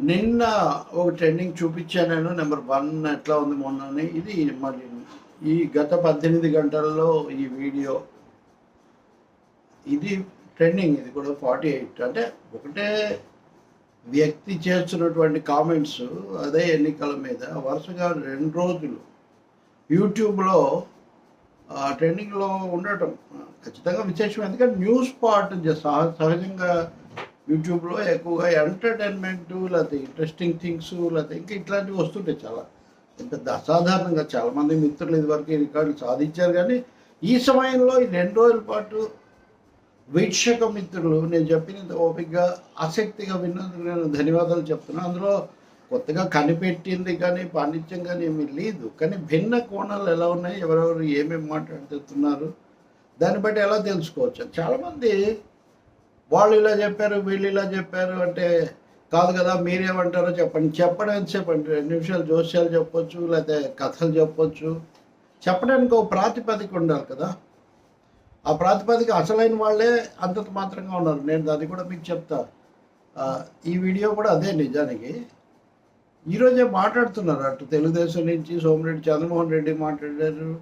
నిన్న ఒక ట్రెండింగ్ చూపించాను. నెంబర్ వన్ ఎట్లా ఉంది మొన్ననే ఇది మరి ఈ గత పద్దెనిమిది గంటల్లో ఈ వీడియో. ఇది ట్రెండింగ్ ఇది కూడా ఫార్టీ ఎయిట్. అంటే ఒకటే వ్యక్తి చేస్తున్నటువంటి కామెంట్స్ అదే ఎన్నికల మీద వరుసగా రెండు రోజులు యూట్యూబ్లో ట్రెండింగ్లో ఉండటం. ఖచ్చితంగా విశేషం. ఎందుకంటే న్యూస్ పార్ట్ సహ- సహజంగా యూట్యూబ్లో ఎక్కువగా ఎంటర్టైన్మెంట్ లేకపోతే ఇంట్రెస్టింగ్ థింగ్స్ లేకపోతే ఇంకా ఇట్లాంటివి వస్తుంటాయి చాలా. పెద్ద అసాధారణంగా చాలామంది మిత్రులు ఇదివరకు ఈ రికార్డులు సాధించారు కానీ ఈ సమయంలో ఈ రెండు రోజుల పాటు వీక్షక మిత్రులు నేను చెప్పినంత ఓపికగా ఆసక్తిగా విన్నందుకు నేను ధన్యవాదాలు చెప్తున్నాను అందులో కొత్తగా కనిపెట్టింది కానీ పాండిత్యం కానీ ఏమీ లేదు. కానీ భిన్న కోణాలు ఎలా ఉన్నాయి ఎవరెవరు ఏమేమి మాట్లాడుతున్నారు దాన్ని బట్టి ఎలా తెలుసుకోవచ్చు? చాలామంది వాళ్ళు ఇలా చెప్పారు వీళ్ళు ఇలా చెప్పారు అంటే కాదు కదా మీరేమంటారో చెప్పండి. చెప్పడానికి చెప్పండి రెండు నిమిషాలు జోస్యాలు చెప్పొచ్చు లేకపోతే కథలు చెప్పొచ్చు. చెప్పడానికి ఒక ప్రాతిపదిక ఉండాలి కదా. ఆ ప్రాతిపదిక అసలైన వాళ్ళే అంతంత మాత్రంగా ఉన్నారు నేను అది కూడా మీకు చెప్తా. ఈ వీడియో కూడా అదే నిజానికి. ఈరోజే మాట్లాడుతున్నారు అటు తెలుగుదేశం నుంచి సోమిరెడ్డి చంద్రమోహన్ రెడ్డి మాట్లాడారు.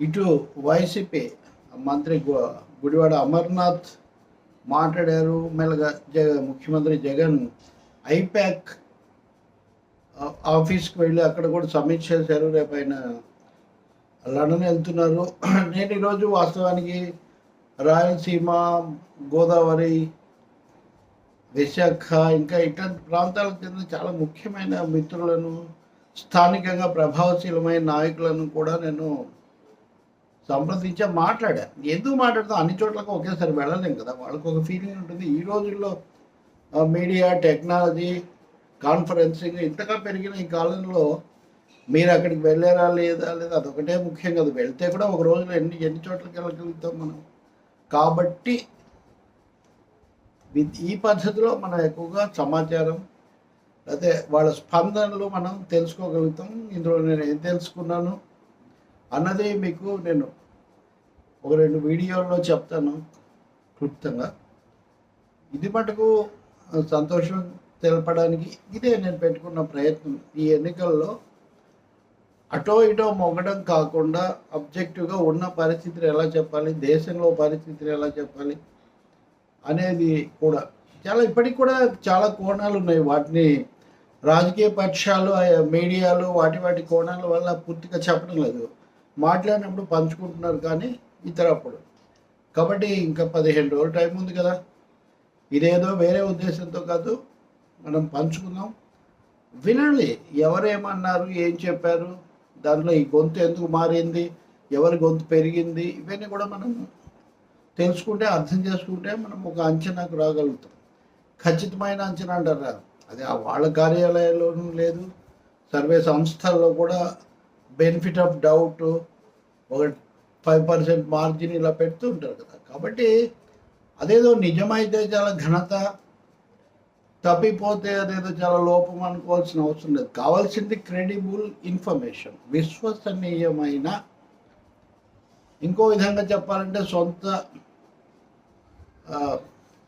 ఇటు వైసీపీ మంత్రి గు- గుడివాడ అమర్నాథ్ మాట్లాడారు. మెల్లగా జగ ముఖ్యమంత్రి జగన్ ఐప్యాక్ ఆఫీస్కి వెళ్ళి అక్కడ కూడా సమీక్ష చేశారు. రేపు ఆయన లండన్ వెళ్తున్నారు. నేను ఈరోజు వాస్తవానికి రాయలసీమ గోదావరి విశాఖ ఇంకా ఇట్లాంటి ప్రాంతాలకు చెందిన చాలా ముఖ్యమైన మిత్రులను స్థానికంగా ప్రభావశీలమైన నాయకులను కూడా నేను సంప్రదించే మాట్లాడా. ఎందుకు మాట్లాడతాం అన్ని చోట్లకు ఒకేసారి వెళ్ళలేం కదా. వాళ్ళకు ఒక ఫీలింగ్ ఉంటుంది. ఈ రోజుల్లో మీడియా టెక్నాలజీ కాన్ఫరెన్సింగ్ ఇంతగా పెరిగిన ఈ కాలంలో మీరు అక్కడికి వెళ్ళారా లేదా లేదా అదొకటే ముఖ్యం కదా. వెళ్తే కూడా ఒక రోజులో ఎన్ని ఎన్ని చోట్లకి వెళ్ళగలుగుతాం మనం? కాబట్టి ఈ పద్ధతిలో మనం ఎక్కువగా సమాచారం అయితే వాళ్ళ స్పందనలు మనం తెలుసుకోగలుగుతాం. ఇందులో నేను ఏం తెలుసుకున్నాను? అన్నది మీకు నేను ఒక రెండు వీడియోల్లో చెప్తాను క్లుప్తంగా. ఇది మటుకు సంతోషం తెలపడానికి ఇదే నేను పెట్టుకున్న ప్రయత్నం. ఈ ఎన్నికల్లో అటో ఇటో మొగడం కాకుండా అబ్జెక్టివ్గా ఉన్న పరిస్థితిని ఎలా చెప్పాలి దేశంలో పరిస్థితిని ఎలా చెప్పాలి అనేది కూడా. చాలా ఇప్పటికి కూడా చాలా కోణాలు ఉన్నాయి. వాటిని రాజకీయ పక్షాలు మీడియాలు వాటి వాటి కోణాల వల్ల పూర్తిగా చెప్పడం లేదు. మాట్లాడినప్పుడు పంచుకుంటున్నారు కానీ ఇతరప్పుడు. కాబట్టి ఇంకా పదిహేను రోజులు టైం ఉంది కదా. ఇదేదో వేరే ఉద్దేశంతో కాదు మనం పంచుకుందాం. వినండి ఎవరేమన్నారు ఏం చెప్పారు దాంట్లో ఈ గొంతు ఎందుకు మారింది ఎవరి గొంతు పెరిగింది ఇవన్నీ కూడా మనం తెలుసుకుంటే అర్థం చేసుకుంటే మనం ఒక అంచనాకు రాగలుగుతాం. ఖచ్చితమైన అంచనా అంటారా? అది ఆ వాళ్ళ కార్యాలయాల్లోనూ లేదు. సర్వే సంస్థల్లో కూడా బెనిఫిట్ ఆఫ్ డౌట్ ఒక ఫైవ్ పర్సెంట్ మార్జిన్ ఇలా పెడుతూ ఉంటారు కదా. కాబట్టి అదేదో నిజమైతే చాలా ఘనత తప్పిపోతే అదేదో చాలా లోపం అనుకోవాల్సిన అవసరం లేదు. కావాల్సింది క్రెడిబుల్ ఇన్ఫర్మేషన్ విశ్వసనీయమైన ఇంకో విధంగా చెప్పాలంటే సొంత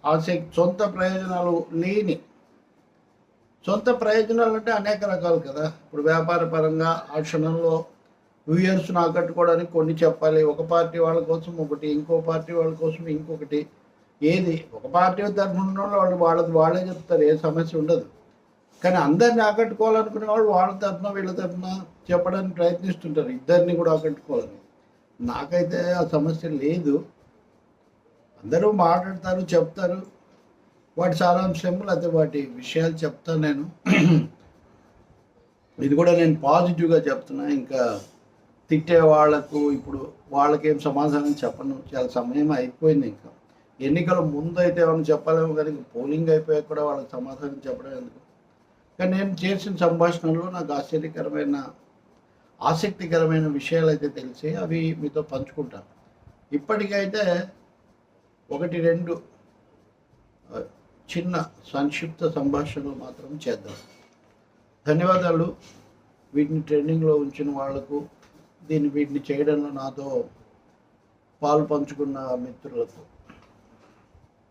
ఆసక్తి సొంత ప్రయోజనాలు లేని సొంత ప్రయోజనాలు అంటే అనేక రకాలు కదా. ఇప్పుడు వ్యాపార పరంగా ఆ క్షణంలో వ్యూయర్స్ను ఆకట్టుకోవడానికి కొన్ని చెప్పాలి. ఒక పార్టీ వాళ్ళ కోసం ఒకటి ఇంకో పార్టీ వాళ్ళ కోసం ఇంకొకటి. ఏది? ఒక పార్టీ తరఫున ఉన్న వాళ్ళు వాళ్ళది వాళ్ళే చెప్తారు. ఏ సమస్య ఉండదు. కానీ అందరిని ఆకట్టుకోవాలనుకునే వాళ్ళు వాళ్ళ తరఫున వీళ్ళ తరఫున చెప్పడానికి ప్రయత్నిస్తుంటారు. ఇద్దరిని కూడా ఆకట్టుకోవాలని. నాకైతే ఆ సమస్య లేదు. అందరూ మాట్లాడతారు చెప్తారు. వాటి సారాంశం లేకపోతే వాటి విషయాలు చెప్తాను నేను. ఇది కూడా నేను పాజిటివ్గా చెప్తున్నా. ఇంకా తిట్టే వాళ్ళకు ఇప్పుడు వాళ్ళకేం సమాధానం చెప్పను చాలా సమయం అయిపోయింది ఇంకా. ఎన్నికల ముందు అయితే ఏమైనా చెప్పలేము కానీ పోలింగ్ అయిపోయాక కూడా వాళ్ళకి సమాధానం చెప్పడం ఎందుకు? కానీ నేను చేసిన సంభాషణలో నాకు ఆశ్చర్యకరమైన ఆసక్తికరమైన విషయాలు అయితే తెలిసి అవి మీతో పంచుకుంటాను. ఇప్పటికైతే ఒకటి రెండు చిన్న సంక్షిప్త సంభాషణలు మాత్రం చేద్దాం. ధన్యవాదాలు. వీటిని ట్రెండింగ్లో ఉంచిన వాళ్ళకు దీన్ని వీటిని చేయడంలో నాతో పాలు పంచుకున్న మిత్రులకు